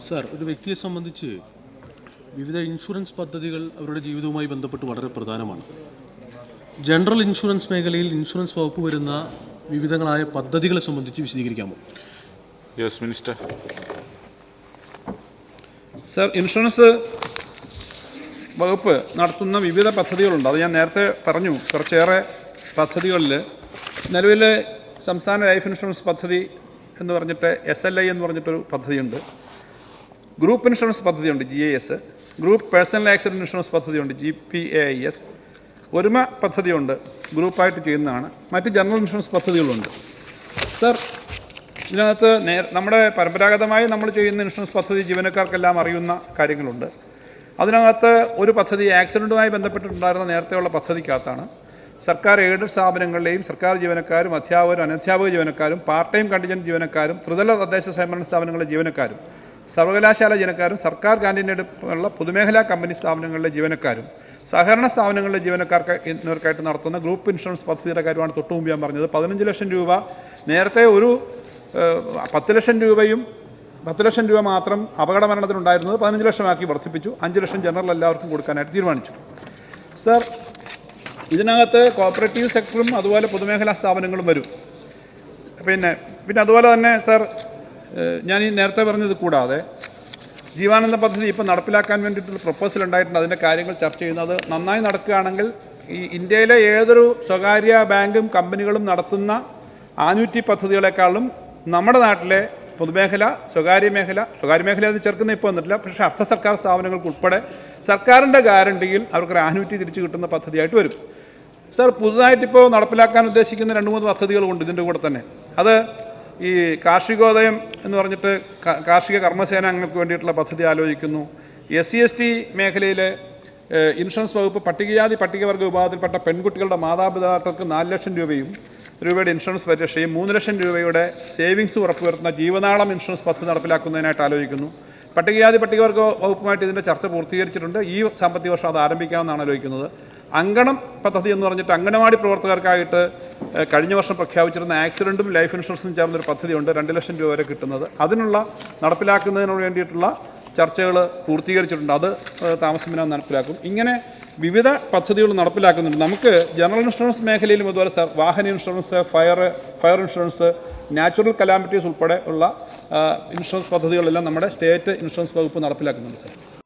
Sir ഒരു വ്യക്തിയെ സംബന്ധിച്ച് വിവിധ ഇൻഷുറൻസ് പദ്ധതികൾ അവരുടെ ജീവിതവുമായി ബന്ധപ്പെട്ട് വളരെ പ്രധാനമാണ്. ജനറൽ ഇൻഷുറൻസ് മേഖലയിൽ ഇൻഷുറൻസ് വകുപ്പ് വരുന്ന വിവിധങ്ങളായ പദ്ധതികളെ സംബന്ധിച്ച് വിശദീകരിക്കാമോ? യെസ് മിനിസ്റ്റർ സാർ ഇൻഷുറൻസ് വകുപ്പ് നടത്തുന്ന വിവിധ പദ്ധതികളുണ്ട്. അത് ഞാൻ നേരത്തെ പറഞ്ഞു. കുറച്ചേറെ പദ്ധതികളിൽ നിലവിൽ സംസ്ഥാന ലൈഫ് ഇൻഷുറൻസ് പദ്ധതി എന്ന് പറഞ്ഞിട്ട് എസ് എൽ ഐ എന്ന് പറഞ്ഞിട്ടൊരു പദ്ധതിയുണ്ട്. ഗ്രൂപ്പ് ഇൻഷുറൻസ് പദ്ധതിയുണ്ട് G I S group personal accident insurance പദ്ധതിയുണ്ട് G P A I S Oruma പദ്ധതിയുണ്ട് ഗ്രൂപ്പായിട്ട് ചെയ്യുന്നതാണ്. മറ്റ് ജനറൽ ഇൻഷുറൻസ് പദ്ധതികളുണ്ട്. സർ ഇതിനകത്ത് നേ നമ്മുടെ പരമ്പരാഗതമായി നമ്മൾ ചെയ്യുന്ന ഇൻഷുറൻസ് പദ്ധതി ജീവനക്കാർക്കെല്ലാം അറിയുന്ന കാര്യങ്ങളുണ്ട്. അതിനകത്ത് ഒരു പദ്ധതി ആക്സിഡന്റുമായി ബന്ധപ്പെട്ടിട്ടുണ്ടായിരുന്ന നേരത്തെയുള്ള പദ്ധതിക്കകത്താണ്. സർക്കാർ എയ്ഡഡ് സ്ഥാപനങ്ങളിലെയും സർക്കാർ ജീവനക്കാരും അധ്യാപകരും അനധ്യാപക ജീവനക്കാരും പാർട്ട് ടൈം കണ്ടിജന്റ് ജീവനക്കാരും ത്രിതല തദ്ദേശ സ്വയംഭരണ സ്ഥാപനങ്ങളിലെ ജീവനക്കാരും സർവകലാശാല ജീവനക്കാരും സർക്കാർ ക്യാന്റീനുള്ള പൊതുമേഖലാ കമ്പനി സ്ഥാപനങ്ങളിലെ ജീവനക്കാരും സഹകരണ സ്ഥാപനങ്ങളിലെ ജീവനക്കാർക്ക് എന്നിവർക്കായിട്ട് നടത്തുന്ന ഗ്രൂപ്പ് ഇൻഷുറൻസ് പദ്ധതിയുടെ കാര്യമാണ് തൊട്ടു മുമ്പ് ഞാൻ പറഞ്ഞത്. പതിനഞ്ച് ലക്ഷം രൂപ നേരത്തെ ഒരു പത്ത് ലക്ഷം രൂപയും പത്ത് ലക്ഷം രൂപ മാത്രം അപകട മരണത്തിനുണ്ടായിരുന്നത് പതിനഞ്ച് ലക്ഷമാക്കി വർദ്ധിപ്പിച്ചു. അഞ്ച് ലക്ഷം ജനറൽ എല്ലാവർക്കും കൊടുക്കാനായിട്ട് തീരുമാനിച്ചു. സർ ഇതിനകത്ത് കോപ്പറേറ്റീവ് സെക്ടറും അതുപോലെ പൊതുമേഖലാ സ്ഥാപനങ്ങളും വരും. പിന്നെ പിന്നെ അതുപോലെ തന്നെ സർ ഞാൻ ഈ നേരത്തെ പറഞ്ഞത് കൂടാതെ ജീവാനന്ദ പദ്ധതി ഇപ്പോൾ നടപ്പിലാക്കാൻ വേണ്ടിയിട്ടുള്ള പ്രപ്പോസൽ ഉണ്ടായിട്ടുണ്ട്. അതിന്റെ കാര്യങ്ങൾ ചർച്ച ചെയ്യുന്നത് നന്നായി നടക്കുകയാണെങ്കിൽ ഈ ഇന്ത്യയിലെ ഏതൊരു സ്വകാര്യ ബാങ്കും കമ്പനികളും നടത്തുന്ന ആനുറ്റി പദ്ധതികളെക്കാളും നമ്മുടെ നാട്ടിലെ പൊതുമേഖല സ്വകാര്യ മേഖല സ്വകാര്യ മേഖല അത് ചേർക്കുന്ന ഇപ്പോൾ വന്നിട്ടില്ല. പക്ഷേ അർദ്ധ സർക്കാർ സ്ഥാപനങ്ങൾക്ക് ഉൾപ്പെടെ സർക്കാരിന്റെ ഗ്യാരണ്ടിയിൽ അവർക്ക് ആനുറ്റി തിരിച്ചു കിട്ടുന്ന പദ്ധതിയായിട്ട് വരും. സാർ പുതുതായിട്ടിപ്പോൾ നടപ്പിലാക്കാൻ ഉദ്ദേശിക്കുന്ന രണ്ട് മൂന്ന് പദ്ധതികളുണ്ട് ഇതിന്റെ കൂടെ തന്നെ. അത് ഈ കാർഷികോദയം എന്ന് പറഞ്ഞിട്ട് കാർഷിക കാർഷിക കർമ്മസേനാംഗങ്ങൾക്ക് വേണ്ടിയിട്ടുള്ള പദ്ധതി ആലോചിക്കുന്നു. എസ് സി എസ് ടി മേഖലയിലെ ഇൻഷുറൻസ് വകുപ്പ് പട്ടികജാതി പട്ടികവർഗ വിഭാഗത്തിൽപ്പെട്ട പെൺകുട്ടികളുടെ മാതാപിതാക്കൾക്ക് നാല് ലക്ഷം രൂപയും രൂപയുടെ ഇൻഷുറൻസ് പരിരക്ഷയും മൂന്ന് ലക്ഷം രൂപയുടെ സേവിങ്സ് ഉറപ്പുവരുത്തുന്ന ജീവനാളം ഇൻഷുറൻസ് പദ്ധതി നടപ്പിലാക്കുന്നതിനായിട്ട് ആലോചിക്കുന്നു. പട്ടികജാതി പട്ടികവർഗ വകുപ്പുമായിട്ട് ഇതിന്റെ ചർച്ച പൂർത്തീകരിച്ചിട്ടുണ്ട്. ഈ സാമ്പത്തിക വർഷം അത് ആരംഭിക്കാമെന്നാണ് ആലോചിക്കുന്നത്. അങ്കണം പദ്ധതി എന്ന് പറഞ്ഞിട്ട് അങ്കണവാടി പ്രവർത്തകർക്കായിട്ട് കഴിഞ്ഞ വർഷം പ്രഖ്യാപിച്ചിരുന്ന ആക്സിഡന്റും ലൈഫ് ഇൻഷുറൻസും ചേർന്ന ചേർന്നൊരു പദ്ധതിയുണ്ട്. രണ്ട് ലക്ഷം രൂപ വരെ കിട്ടുന്നത്. അതിനുള്ള നടപ്പിലാക്കുന്നതിന് വേണ്ടിയിട്ടുള്ള ചർച്ചകൾ പൂർത്തീകരിച്ചിട്ടുണ്ട്. അത് താമസമില്ലാതെ നടപ്പിലാക്കും. ഇങ്ങനെ വിവിധ പദ്ധതികൾ നടപ്പിലാക്കുന്നുണ്ട്. നമുക്ക് ജനറൽ ഇൻഷുറൻസ് മേഖലയിലും അതുപോലെ വാഹന insurance fire fire insurance natural calamities ഉൾപ്പെടെ ഉള്ള ഇൻഷുറൻസ് പദ്ധതികളെല്ലാം നമ്മുടെ സ്റ്റേറ്റ് ഇൻഷുറൻസ് വകുപ്പ് നടപ്പിലാക്കുന്നുണ്ട് സാർ.